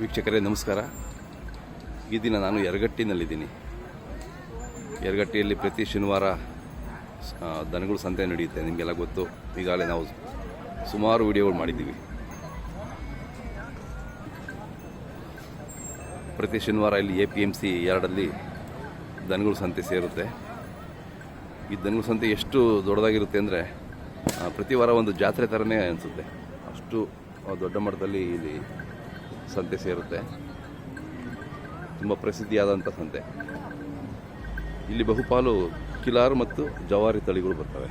ವೀಕ್ಷಕರೇ, ನಮಸ್ಕಾರ. ಈ ದಿನ ನಾನು ಯರಗಟ್ಟಿನಲ್ಲಿದ್ದೀನಿ. ಯರಗಟ್ಟಿಯಲ್ಲಿ ಪ್ರತಿ ಶನಿವಾರ ದನಗಳು ಸಂತೆ ನಡೆಯುತ್ತೆ. ನಿಮಗೆಲ್ಲ ಗೊತ್ತು, ಈಗಾಗಲೇ ನಾವು ಸುಮಾರು ವಿಡಿಯೋಗಳು ಮಾಡಿದ್ದೀವಿ. ಪ್ರತಿ ಶನಿವಾರ ಇಲ್ಲಿ ಎ ಪಿ ಎಂ ಸಿ ಎರಡಲ್ಲಿ ದನಗಳು ಸಂತೆ ಸೇರುತ್ತೆ. ಈ ದನಗಳ ಸಂತೆ ಎಷ್ಟು ದೊಡ್ಡದಾಗಿರುತ್ತೆ ಅಂದರೆ ಪ್ರತಿ ವಾರ ಒಂದು ಜಾತ್ರೆ ಥರನೇ ಅನಿಸುತ್ತೆ. ಅಷ್ಟು ದೊಡ್ಡ ಮಟ್ಟದಲ್ಲಿ ಇಲ್ಲಿ ಸಂತೆ ಸೇರುತ್ತೆ. ತುಂಬ ಪ್ರಸಿದ್ಧಿಯಾದಂಥ ಸಂತೆ. ಇಲ್ಲಿ ಬಹುಪಾಲು ಕಿಲಾರ್ ಮತ್ತು ಜವಾರಿ ತಳಿಗಳು ಬರ್ತವೆ.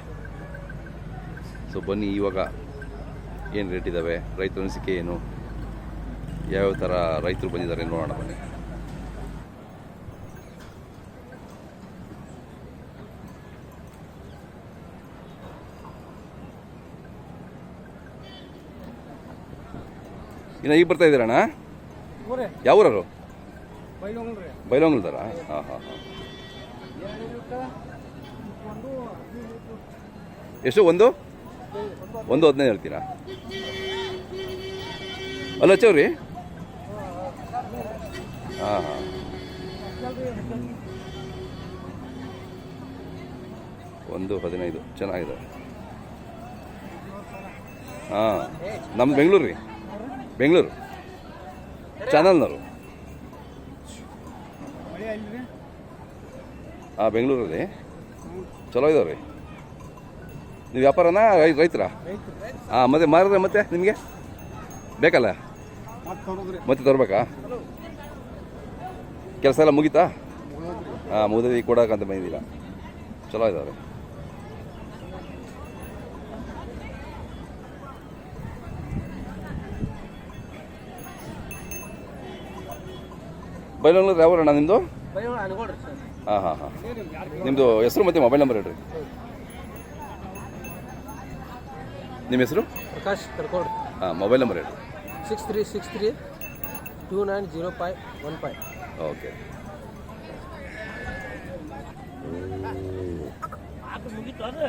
ಸೊ ಬನ್ನಿ, ಇವಾಗ ಏನು ರೇಟ್ ಇದ್ದಾವೆ ರೈತರ ಅನಿಸಿಕೆ ಏನು? ಯಾವ್ಯಾವ ಥರ ರೈತರು ಬಂದಿದ್ದಾರೆ ನೋಡೋಣ ಬನ್ನಿ. ಇನ್ನು ಈಗ ಬರ್ತಾ ಇದ್ದೀರಣ್ಣ ಯಾವ ಊರವರು ಬೈಲೊಂಗಲ್ದಾರ ಹಾಂ. ಹಾಂ ಹಾಂ ಎಷ್ಟು ಒಂದು? ಒಂದು ಹದಿನೈದು ಹೇಳ್ತೀರಾ? ಅಲ್ಲ ಹಚ್ಚವ್ರಿ ಹಾಂ ಹಾಂ. ಒಂದು ಹದಿನೈದು. ಚೆನ್ನಾಗಿದೆ. ಹಾಂ. ನಮ್ದು ಬೆಂಗಳೂರು ರೀ. ಬೆಂಗಳೂರು. ಚಾನಲ್ನವರು. ಹಾಂ ಬೆಂಗಳೂರಲ್ಲಿ. ಚಲೋ ಇದಾವೆ ರೀ ನೀವು ವ್ಯಾಪಾರನಾ, ರೈ- ರೈತ್ರಾ? ಹಾಂ ಮತ್ತೆ ಮಾರಿದ್ರೆ ಮತ್ತೆ ನಿಮಗೆ? ಬೇಕಲ್ಲ? ಮತ್ತೆ ತರಬೇಕಾ? ಕೆಲಸ ಎಲ್ಲ ಮುಗೀತಾ? ಹಾಂ ಮುಗಿದ ಕೊಡೋಕಂತ ಬಂದಿದ್ದೀರಾ. ಚಲೋ ಇದಾವೆ ಬೈಲೂರು ಯಾವ ಅಣ್ಣ ನಿಮ್ಮದು ಹಾಂ ಹಾಂ ಹಾಂ. ನಿಮ್ಮದು ಹೆಸರು ಮತ್ತು ಮೊಬೈಲ್ ನಂಬರ್ ಹೇಳ್ರಿ. ನಿಮ್ಮ ಹೆಸರು? ಪ್ರಕಾಶ್ ಕರ್ಕೊಡ್ರಿ ಹಾಂ ಮೊಬೈಲ್ ನಂಬರ್ ಹೇಳ್ರಿ. Six three six three two nine zero five one five. Okay. ಒಂದು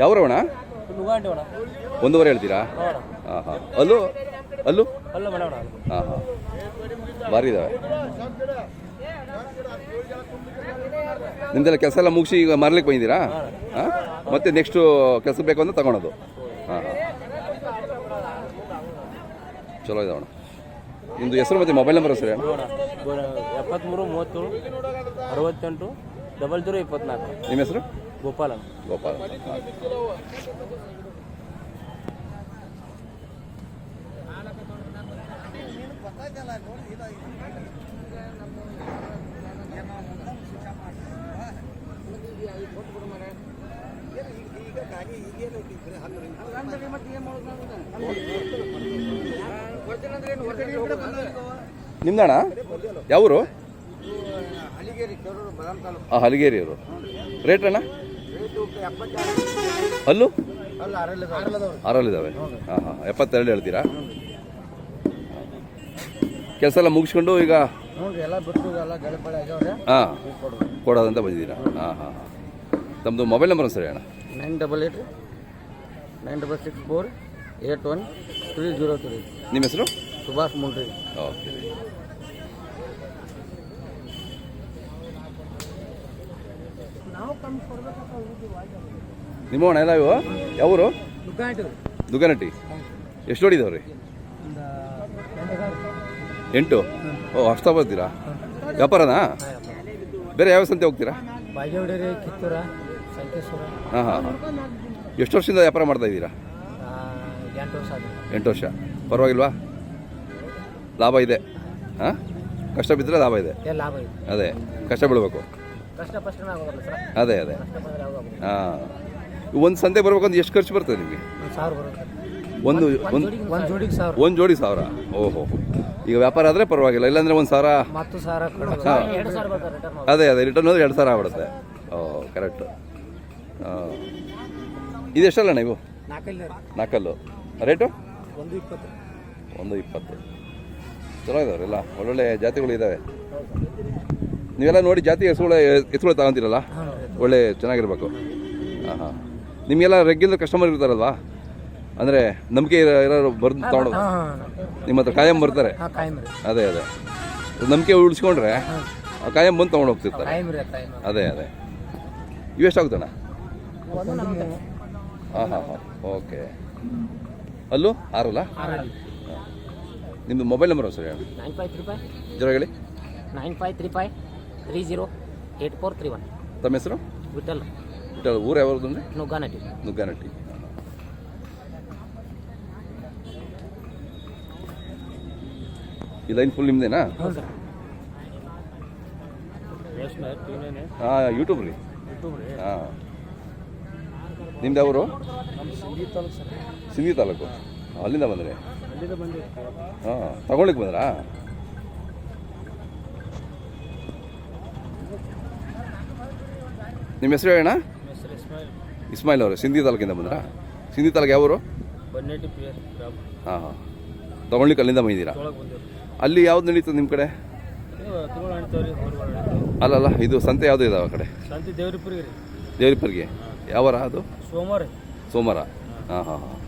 ಯಾವ್ರವಣ ನುಗಾಂಡಿ ಅಣ್ಣ ಒಂದೂವರೆ ಹೇಳ್ತೀರಾ? ಹಾಂ ಹಾಂ. ಅಲ್ಲೂ? ಅಲ್ಲೂ? ಅಲ್ಲ ಮೇಡಮ್ ಹಾಂ ಹಾಂ. ಭಾರಿ ಇದಾವೆ. ನಿಮ್ದೆಲ್ಲ ಕೆಲಸ ಎಲ್ಲ ಮುಗಿಸಿ ಈಗ ಮಾರ್ಲಿಕ್ಕೆ ಬಂದಿದ್ದೀರಾ? ಹಾಂ? ಮತ್ತೆ ನೆಕ್ಸ್ಟು ಕೆಲಸ ಬೇಕು ಅಂತ ತಗೊಳೋದು. ಹಾಂ ಹಾಂ. ಚಲೋ ಇದಾವಣ ನಿಮ್ಮದು ಹೆಸರು ಮತ್ತು ಮೊಬೈಲ್ ನಂಬರ್ ಹೆಸರು ಎಪ್ಪತ್ತ್ಮೂರು ಮೂವತ್ತೇಳು ಅರವತ್ತೆಂಟು ಡಬಲ್ ಜೀರೋ ಇಪ್ಪತ್ನಾಲ್ಕು. ನಿಮ್ಮ ಹೆಸರು? ಗೋಪಾಲ. ಗೋಪಾಲ. ನಿಮ್ದಣ್ಣ? ಯಾವೂರು? ಹಾಂ ಹಲಗೇರಿಯವರು. ರೇಟ್ ಅಣ್ಣ? ಅಲ್ಲೂ ಆರಲ್ಲಿದ್ದಾವೆ. ಹಾಂ ಹಾಂ. ಎಪ್ಪತ್ತೆರಡು ಹೇಳ್ತೀರಾ? ಕೆಲಸ ಎಲ್ಲ ಮುಗಿಸ್ಕೊಂಡು ಈಗ ನೋಡ್ರಿ ಎಲ್ಲ ಬಿಟ್ಟು ಎಲ್ಲ ಗೆಳೆ ಪಳೆ ಆಗ್ಯಾವ್ರೆ. ಹಾಂ. ಕೊಡೋದಂತ ಬಂದಿದ್ದೀರಾ? ಹಾಂ ಹಾಂ ಹಾಂ. ತಮ್ಮದು ಮೊಬೈಲ್ ನಂಬರ್ ಸರಿ ಅಣ್ಣ. Nine double eight nine double six four eight one three zero three ನಿಮ್ಮ ಹೆಸರು? ಸುಭಾಷ್ ಮುಂಡ್ರಿ. ಓಕೆ ನಿಮ್ಮ ಅಣ್ಣ ಎಲ್ಲ ಇವು? ಯಾವೂರು? ದುಗ್ಗನಟ್ಟಿ ಎಷ್ಟು ಹೊಡಿದವ್ರಿ ರೀ ಎಂಟು? ಓ ಅಷ್ಟ ಬರ್ತೀರಾ ವ್ಯಾಪಾರನಾ? ಬೇರೆ ಯಾವ ಸಂತೆ ಹೋಗ್ತೀರಾ? ಹಾಂ ಹಾಂ ಎಷ್ಟು ವರ್ಷದಿಂದ ವ್ಯಾಪಾರ ಮಾಡ್ತಾ ಇದ್ದೀರಾ? ಎಂಟು ವರ್ಷ ಪರವಾಗಿಲ್ವಾ? ಲಾಭ ಇದೆ. ಹಾಂ? ಕಷ್ಟ ಬಿದ್ದರೆ ಲಾಭ ಇದೆ. ಏ ಲಾಭ ಇದೆ. ಅದೇ ಕಷ್ಟ ಬೀಳಬೇಕು ಅದೇ ಅದೇ. ಹಾಂ ಒಂದು ಸಂತೆ ಬರ್ಬೇಕಂದ್ರೆ ಎಷ್ಟು ಖರ್ಚು ಬರ್ತದೆ ನಿಮಗೆ? ಒಂದು ಒಂದು ಒಂದು ಒಂದು ಜೋಡಿಗೆ ಸಾವಿರ. ಒಂದು ಜೋಡಿ ಸಾವಿರ. ಓಹೋ. ಈಗ ವ್ಯಾಪಾರ ಆದರೆ ಪರವಾಗಿಲ್ಲ. ಇಲ್ಲಾಂದ್ರೆ ಒಂದು ಸಾವಿರ ಅದೇ ಅದೇ. ರಿಟರ್ನ್ ಹೋದ್ರೆ ಎರಡು ಸಾವಿರ ಆಗ್ಬಿಡುತ್ತೆ. ಓ ಕರೆಕ್ಟ್ ಹಾಂ ಇದು ಎಷ್ಟಲ್ಲ ನೀವು? ನಾಲ್ಕಲ್ಲಿ. ರೇಟು ಒಂದು ಇಪ್ಪತ್ತು. ಚಲೋ ಇದಾವ್ರಲ್ಲ ಒಳ್ಳೊಳ್ಳೆ ಜಾತಿಗಳು ಇದ್ದಾವೆ ನೀವೆಲ್ಲ ನೋಡಿ ಜಾತಿ ಹೆಸರುಗಳ ಹೆಸರುಗಳು ತಗೊಂತೀರಲ್ಲ? ಒಳ್ಳೆ ಚೆನ್ನಾಗಿರ್ಬೇಕು. ಹಾಂ ಹಾಂ ನಿಮಗೆಲ್ಲ ರೆಗ್ಯುಲರ್ ಕಸ್ಟಮರ್ ಇರ್ತಾರಲ್ವಾ? ಅಂದರೆ ನಂಬಿಕೆ ಇರೋ ಇರೋರು ಬರ್ದು ತಗೊಂಡು ನಿಮ್ಮ ಹತ್ರ ಕಾಯಂ ಬರ್ತಾರೆ. ಹಾಂ ಕಾಯಂ ರೀ ಅದೇ ಅದೇ. ನಂಬಿಕೆ ಉಳಿಸ್ಕೊಂಡ್ರೆ ಕಾಯಂ ಬಂದು ತೊಗೊಂಡು ಹೋಗ್ತಿರ್ತಾರೆ ಅದೇ ಅದೇ. ಇವೆಷ್ಟಾಗುತ್ತಣ್ಣ ಎಷ್ಟು ಆಗುತ್ತಣ್ಣ ಹಾಂ ಹಾಂ ಹಾಂ. ಓಕೆ. ಅಲ್ಲೂ? ಆರಲ್ಲ? ಆರಲ್ಲಿ. ನಿಮ್ಮದು ಮೊಬೈಲ್ ನಂಬರ್ ಸರ್ ಹೇಳಿ. Nine five three five. ಜರ ಹೇಳಿ. Nine five three five. Three zero eight four three one. ತಮ್ಮ ಹೆಸರು? ವಿಠಲ್. ವಿಠಲ್ ಊರು ಯಾವ್ದು ಅಂದರೆ? ನುಗ್ಗಾನಟ್ಟಿ. ನುಗ್ಗಾನಟ್ಟಿ. ಈ ಲೈನ್ ಫುಲ್ ನಿಮ್ಮದೇನಾ ಹಾಂ ಯೂಟ್ಯೂಬ್ ರೀ. ಹಾಂ. ನಿಮ್ದು ಯಾವರು? ಸಿಂಧಿ ತಾಲೂಕು. ಅಲ್ಲಿಂದ ಬಂದರೆ? ಹಾಂ ತಗೊಳ್ಳಿಕ್ಕೆ ಬಂದ್ರಾ? ನಿಮ್ಮ ಹೆಸರು ಹೇಳೋಣ ಇಸ್ಮಾಯಿಲ್. ಅವರು ಸಿಂಧಿ ತಾಲೂಕಿಂದ ಬಂದ್ರಾ? ಸಿಂಧಿ ತಾಲೂಕು ಯಾವರು? ಹಾಂ ಹಾಂ. ತಗೊಳ್ಳಿಕ್ಕೆ ಅಲ್ಲಿಂದ ಬಂದಿದ್ದೀರಾ? ಅಲ್ಲಿ ಯಾವ್ದು ನಡೀತದೆ ನಿಮ್ಮ ಕಡೆ? ಅಲ್ಲ ಅಲ್ಲ ಇದು ಸಂತೆ ಯಾವುದು ಇದಾವೆ ಆ ಕಡೆ? ದೇವ್ರಿಪುರಿಗೆ ಯಾವಾರ ಅದು? ಸೋಮವಾರ ಸೋಮವಾರ. ಹಾಂ ಹಾಂ ಹಾಂ.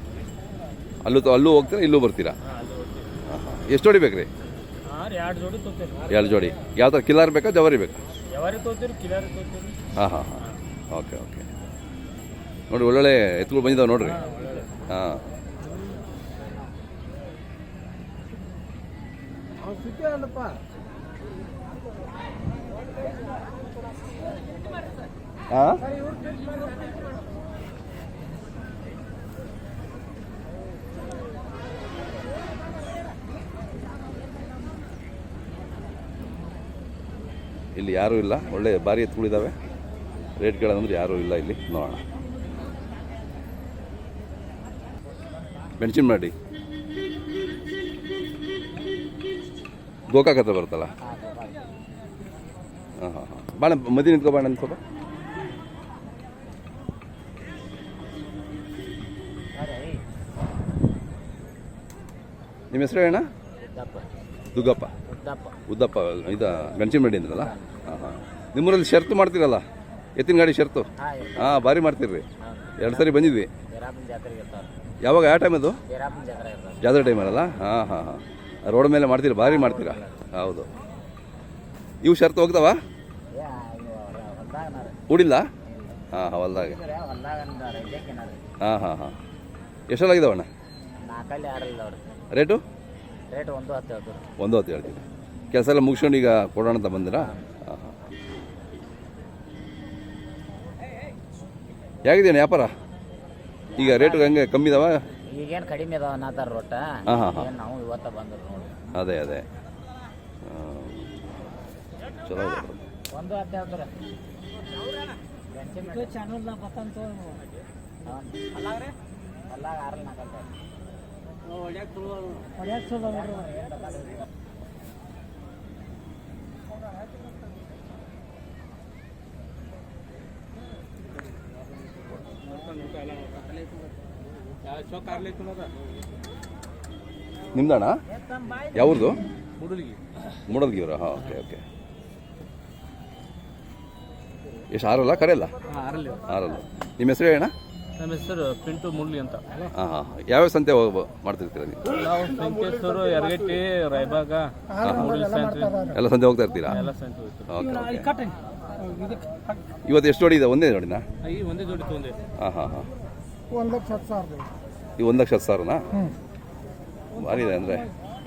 ಅಲ್ಲೂ ತ- ಅಲ್ಲೂ ಹೋಗ್ತೀರಾ ಇಲ್ಲೂ ಬರ್ತೀರಾ? ಹಾಂ ಹಾಂ ಎಷ್ಟು ಜೋಡಿ ಬೇಕು ರೀ ಎರಡು ಜೋಡಿ ಯಾವ ಥರ ಕಿಲಾರ್ ಬೇಕಾ ಜವಾರಿ ಬೇಕಾ? ಹಾಂ ಹಾಂ ಹಾಂ. Okay okay. ನೋಡಿ ಒಳ್ಳೊಳ್ಳೆ ಎತ್ತುಗಳು ಬಂದಿದ್ದಾವೆ ನೋಡ್ರಿ. ಹಾಂ ಹಾಂ. ಇಲ್ಲಿ ಯಾರೂ ಇಲ್ಲ. ಒಳ್ಳೆ ಭಾರಿ ಎತ್ತುಗಳಿದ್ದಾವೆ ರೇಟ್ ಕೇಳೋದಂದ್ರೆ ಯಾರೂ ಇಲ್ಲ ಇಲ್ಲಿ. ನೋಡೋಣ. ಮೆಣಸಿನ ಮಾಡಿ. ಗೋಕಾಕ್ ಹತ್ರ ಬರುತ್ತಲ್ಲ? ಹಾಂ ಹಾಂ ಹಾಂ. ಬಾಣ ಮದಿ ನಿಂತ್ಕೋ ಬಾಣ ಸ್ವಲ್ಪ ನಿಮ್ಮ ಹೆಸರು ಏನ ಉದ್ದಪ್ಪ. ದುಗ್ಗಪ್ಪ. ಉದ್ದಪ್ಪ. ಉದ್ದಪ್ಪ ಇದು ಮೆಣಸಿನ ಮಡಿ ಅಂದ್ರಲ್ಲ? ಹಾಂ ಹಾಂ. ನಿಮ್ಮೂರಲ್ಲಿ ಶರ್ತು ಮಾಡ್ತೀರಲ್ಲ? ಎತ್ತಿನ ಗಾಡಿ ಶರ್ತು? ಹಾಂ ಭಾರಿ ಮಾಡ್ತೀರಿ ಎರಡು ಸರಿ ಬಂದಿದ್ವಿ. ಯಾವಾಗ ಯಾವ ಟೈಮ್ ಅದು? ಜಾತ್ರೆ ಟೈಮ್ ಅಲ್ಲ? ಹಾಂ ಹಾಂ ಹಾಂ. ರೋಡ್ ಮೇಲೆ ಮಾಡ್ತೀರಿ? ಭಾರಿ ಮಾಡ್ತೀರಾ? ಹೌದು. ಇವು ಶರ್ತು ಹೋಗ್ತಾವ? ಉಡಿಲ್ಲ ಹಾಂ ಹಾಂ ಹೊಲ್ದಾಗ. ಹಾಂ ಹಾಂ ಹಾಂ. ಆರಲ್ಲ ರೇಟು? ಒಂದು ಹೊತ್ತು ಹೇಳ್ತೀನಿ ಕೆಲಸ ಎಲ್ಲ ಮುಗಿಸ್ಕೊಂಡು ಈಗ ಕೊಡೋಣ ಅಂತ ಬಂದಿರಾ? ಹಾಂ ಹಾಂ ಹೇಗಿದ್ದೇನೆ ವ್ಯಾಪಾರ ಈಗ ರೇಟ್ ಹಂಗೆ ಕಮ್ಮಿ ಇದಾವ ಈಗೇನು ಕಡಿಮೆ ಇದಾವ ಅನ್ನತ್ತಾರ ರೊಟ್ಟ ಹಾಂ ಹಾಂ ಹಾಂ ಏನು ನಾವು ಇವತ್ತ ಬಂದ್ರು ನೋಡಿ ಅದೇ ಅದೇ ಆ, ಚಲೋ ಇದೆ ಒಂದು ಹತ್ತು ಬತ್ತಂತ ಹೊಲ್ದಾಗ ಆರಲ್ಲ ನಾಲ್ಕಂತ ನಿಮ್ದಣ್ಣ? ಯಾವ್ದು ಮೂಡಲ್ಗಿವ್ರ? ಹಾ ಓಕೆ ಓಕೆ ಎಷ್ಟು ಆರಲ್ಲ ಕರೆಯಲ್ಲ? ಆರಲ್ಲಿ. ಆರಲ್ಲ ನಿಮ್ಮ ಹೆಸರು ಹೇಳಣ್ಣ ನಮ್ಮ ಹೆಸರು ಪಿಂಟು ಮುರಳಿ ಅಂತ. ಹಾಂ ಹಾಂ ಯಾವ್ಯಾವ ಸಂತೆ ಮಾಡ್ತಿರ್ತೀರ ನೀವು? ನಾವು ಸಂಕೇಶ್ವರ ಯರಗಟ್ಟಿ ರಾಯಬಾಗ ಮೂಡಲ್ ಸಂತ್ರಿ ಎಲ್ಲ ಸಂತೆ ಹೋಗ್ತಾ ಇರ್ತೀರಾ? ಎಲ್ಲ ಸಂತೆ ಓಕೆ ಓಕೆ. ಇವತ್ತು ಎಷ್ಟು ಜೋಡಿ ಇದೆ? ಒಂದೇ ಜೋಡಿನಾ? ಈ ಒಂದೇ ಜೋಡಿ ತೊಂದೆ ಹಾಂ ಹಾಂ ಹಾಂ. ಒಂದು ಲಕ್ಷ ಹತ್ತು ಸಾವಿರ ಈ ಒಂದು ಲಕ್ಷ ಹತ್ತು ಸಾವಿರನಾ? ಭಾರಿ ಇದೆ ಅಂದರೆ.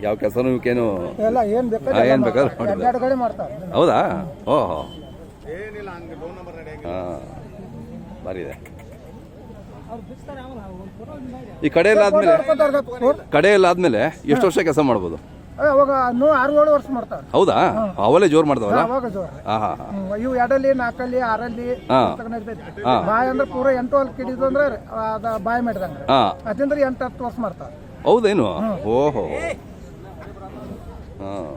ಯಾವ ಕೆಲಸನೂ ಇವಕ್ಕೇನು ಎಲ್ಲ ಏನು ಬೇಕಾದ್ರೆ ಏನು ಬೇಕಾದ್ರೆ ಮಾಡಿಲ್ಲ ಎರಡು ಕಡೆ ಮಾಡ್ತಾರೆ. ಹೌದಾ? ಓಹೋ. ಹಾಂ. ಭಾರಿ ಇದೆ. ಈ ಕಡೆಯಲ್ಲ ಆದ್ಮೇಲೆ ಕಡೆಯಲ್ಲ ಆದ್ಮೇಲೆ ಎಷ್ಟು ವರ್ಷ ಕೆಲಸ ಮಾಡ್ಬೋದು? ಅವಾಗ ನೋ ಆರು ಏಳು ವರ್ಷ ಮಾಡ್ತಾರೆ ಹೌದಾ? ಅವಲೇ ಜೋರು ಮಾಡ್ತಾವಲ್ಲ? ಅವಾಗ ಜೋರ. ಹಾಂ ಹಾಂ ಹಾಂ. ಹ್ಮ್, ಇವು ಎರಡಲ್ಲಿ ನಾಲ್ಕಲ್ಲಿ ಆರಲ್ಲಿ ಹಾಂ. ಬಾಯಿ ಅಂದ್ರೆ ಪೂರ ಎಂಟು ಅಲ್ಲಿ ಕಿಡಿದು ಅಂದ್ರೆ ಅದ ಬಾಯಿ ಮಾಡಿದಂಗ. ಹಾಂ. ಅದಂದ್ರೆ ಎಂಟು ಹತ್ತು ವರ್ಷ ಮಾಡ್ತಾರೆ ಹೌದೇನು? ಓಹೋ. ಹಾಂ.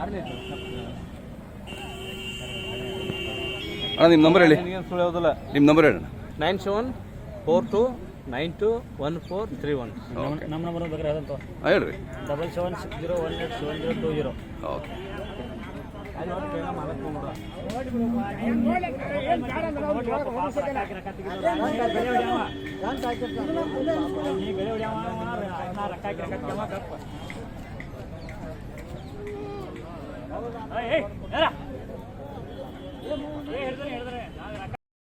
ಅಣ್ಣ ನಿಮ್ಮ ನಂಬರ್ ಹೇಳಿ. ಏನು ಸುಳ್ಳು ಯಾವುದಿಲ್ಲ ನಿಮ್ಮ ನಂಬರ್ ಹೇಳಿ nine seven four two nine two one four three one ನಮ್ಮ ನಂಬರ್ ಬೇಕಾದ್ರೆ ಅದಂತ ಹೇಳ್ರಿ. Double seven six zero one eight seven zero two zero okay ರೊಕ್ಕ ஏய் ஏய் நேரா ஏய் எடுத்துறேன் எடுத்துறேன்